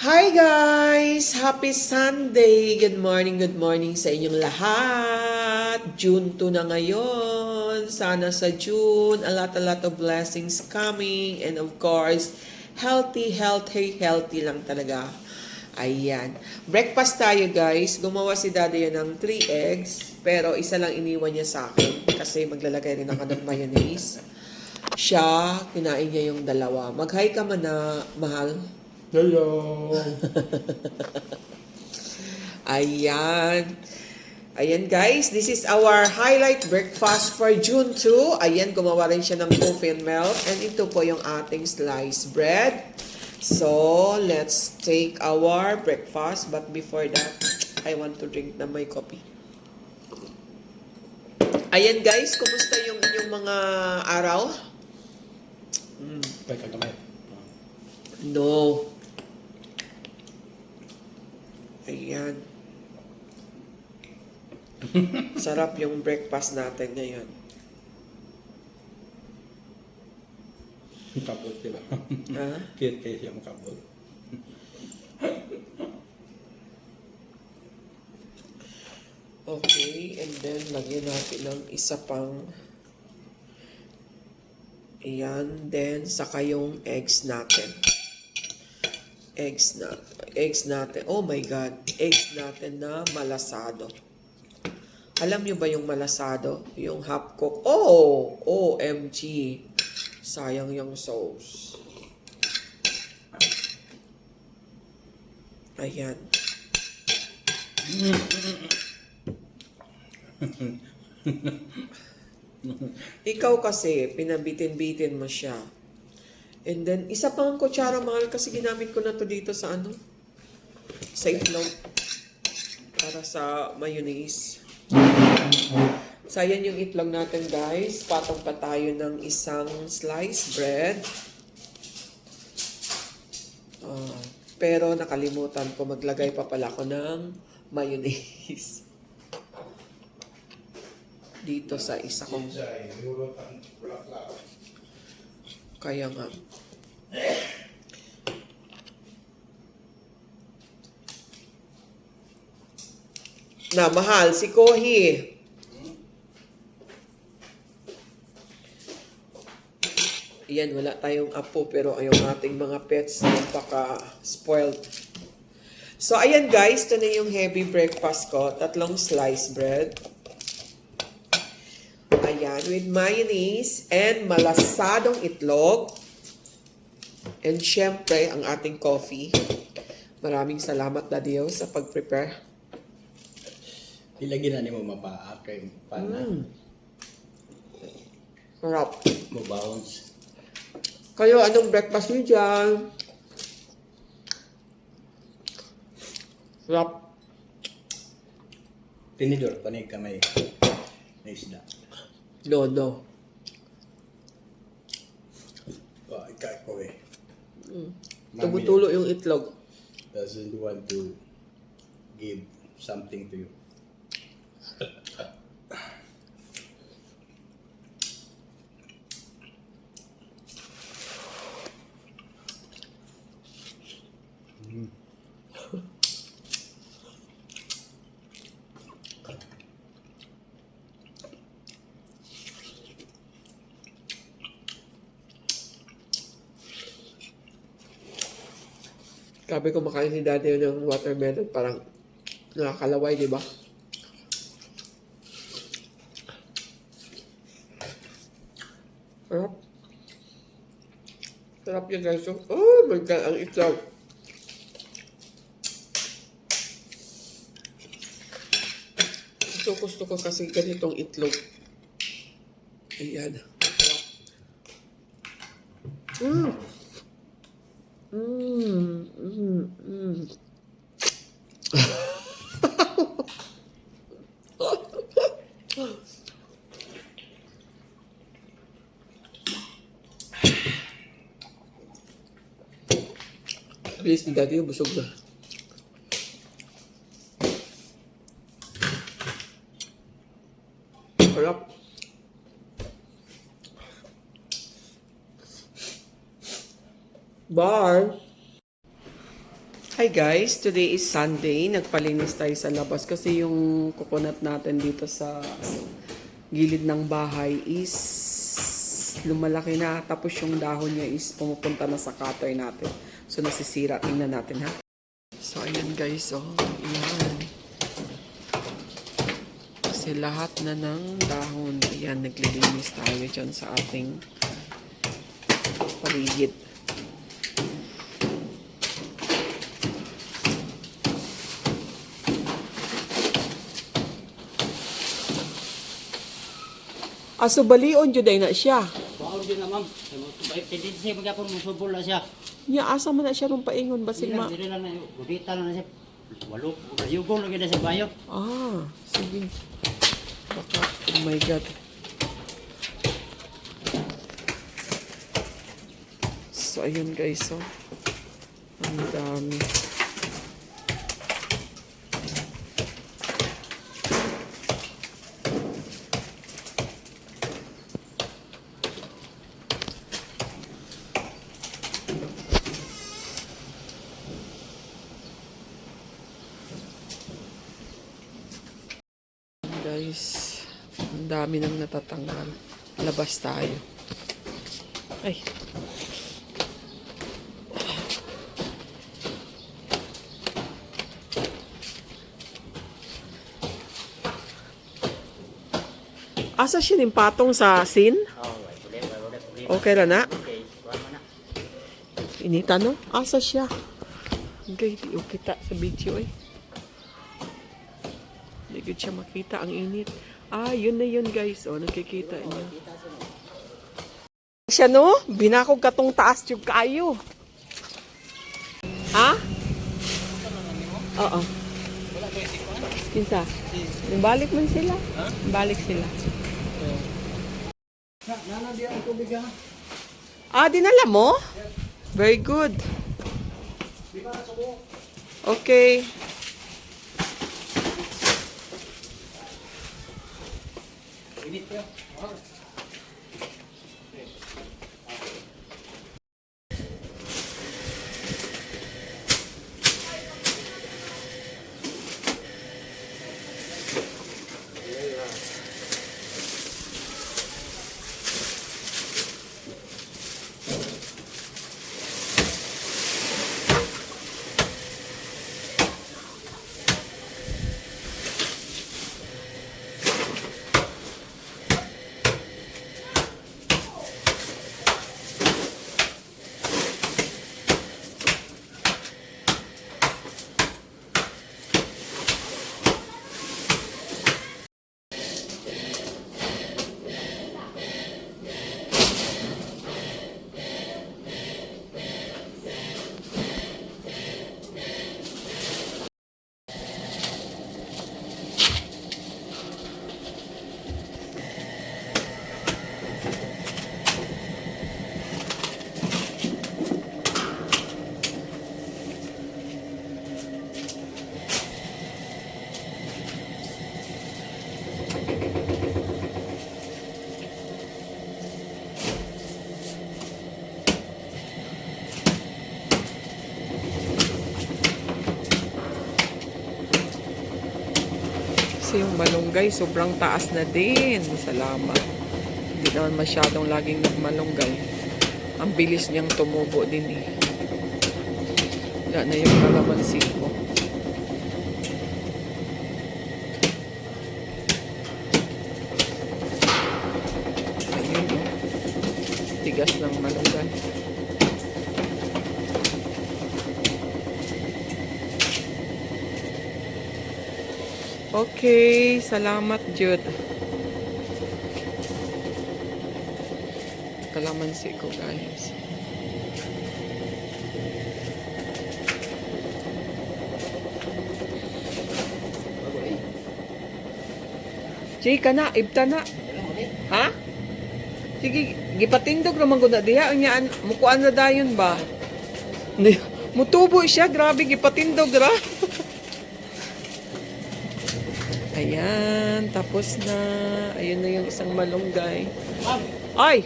Hi guys! Happy Sunday! Good morning, good morning sa inyong lahat. June 2 na ngayon. Sana sa June, a lot, a lot of blessings coming. And of course, healthy, healthy, healthy lang talaga. Ayan. Breakfast tayo guys. Gumawa si Daddy yan ng 3 eggs. Pero isa lang iniwan niya sa akin. Kasi maglalagay rin ako ng mayonnaise. Siya, kinain niya yung dalawa. Mag-hi ka man na, mahal. Hello. Ayan. Ayan guys, this is our highlight breakfast for June 2. Ayan, gumawa rin siya ng coffee milk. And ito po yung ating sliced bread. So, let's take our breakfast. But before that, I want to drink na my coffee. Ayan guys, kumusta yung inyong mga araw? Mm, no. Ayan. Sarap yung breakfast natin ngayon. Kabot, di ba? Ha? Cute kayo siya makabot. Okay, and then lagyan natin ng isa pang Ayan, then saka yung eggs natin. Eggs na eggs natin. Oh my god, eggs natin na malasado. Alam niyo ba yung malasado? Yung half cook. Oh, OMG. Sayang yung sauce. Ayan. Ikaw kasi, pinabitin-bitin mo siya. And then, isa pang kutsara mahal kasi ginamit ko na to dito sa ano? Sa itlog. Para sa mayonnaise. So, ayan yung itlog natin guys. Patong pa tayo ng isang sliced bread. Ah, pero nakalimutan ko maglagay pa pala ako ng mayonnaise. Dito sa isa kong kaya nga. Na, mahal, si Kohi. Yan, wala tayong apo pero yung ating mga pets napaka-spoiled. So, ayan guys, ito na yung heavy breakfast ko. Tatlong sliced bread. Ayan, with mayonnaise and malasadong itlog. And syempre, ang ating coffee. Maraming salamat na Diyos sa pag-prepare. Ilagyan na ni mo mapaa kay pana. Mm. Sarap. Mo bounce. Kayo, anong breakfast niyo dyan? Sarap. Tinidor pa ni kamay. Na isda. No, no. Oh, ikaw ko eh. Mm. Mami Tumutulo yung itlog. doesn't want to give something to you. Sabi ko makain si daddy ng watermelon, parang nakakalaway, di ba? Sarap. Sarap yan guys. Oh my God, ang itlog. Gusto, gusto ko kasi ganitong itlog. Ayan. Mm. Mm, mm, mm. At least ni Daddy yung busog na. Sarap. Bar. Hi guys, today is Sunday. Nagpalinis tayo sa labas kasi yung coconut natin dito sa gilid ng bahay is lumalaki na. Tapos yung dahon niya is pumupunta na sa cutter natin. So nasisira. Tingnan natin ha. So ayan guys, oh. Ayan. Kasi lahat na ng dahon. Ayan, naglilinis tayo dyan sa ating paligid. Aso balion jud na siya. Baon din na ma'am. Pwede siya magkapon musubol na siya. Nya asa man na siya ron paingon basig ma. Dili lang na gudita na siya. Walo, yugong lagi na siya bayo. Ah, sige. Baka, oh my God. So, ayun guys, oh. Ang dami. Guys, ang dami nang natatanggal. Labas tayo. Ay. Asa siya yung patong sa sin? Okay na? Na. Inita no? Asa siya? Okay, di kita sa video eh. Ko siya makita ang init. Ah, yun na yun guys. O, nakikita niyo. Siya no? Binakog katong taas yung kayo. Ha? Oo. Kinsa? Balik man sila. Balik sila. Nana di ang tubig ha? Ah, dinala mo? Very good. Okay. Init Kasi yung malunggay, sobrang taas na din. Salamat. Hindi naman masyadong laging nagmalunggay. Ang bilis niyang tumubo din eh. Wala na yung kalamansi ko. Ayun oh. Tigas ng malunggay. Okay, salamat Jude. Kalamansi ko guys. Jay ka na, ibta na. Ha? Sige, gipatindog naman ko na diha. Mukuan na dayon ba? Mutubo siya, grabe, gipatindog ra. Ayan, tapos na. Ayun na yung isang malunggay. Ay!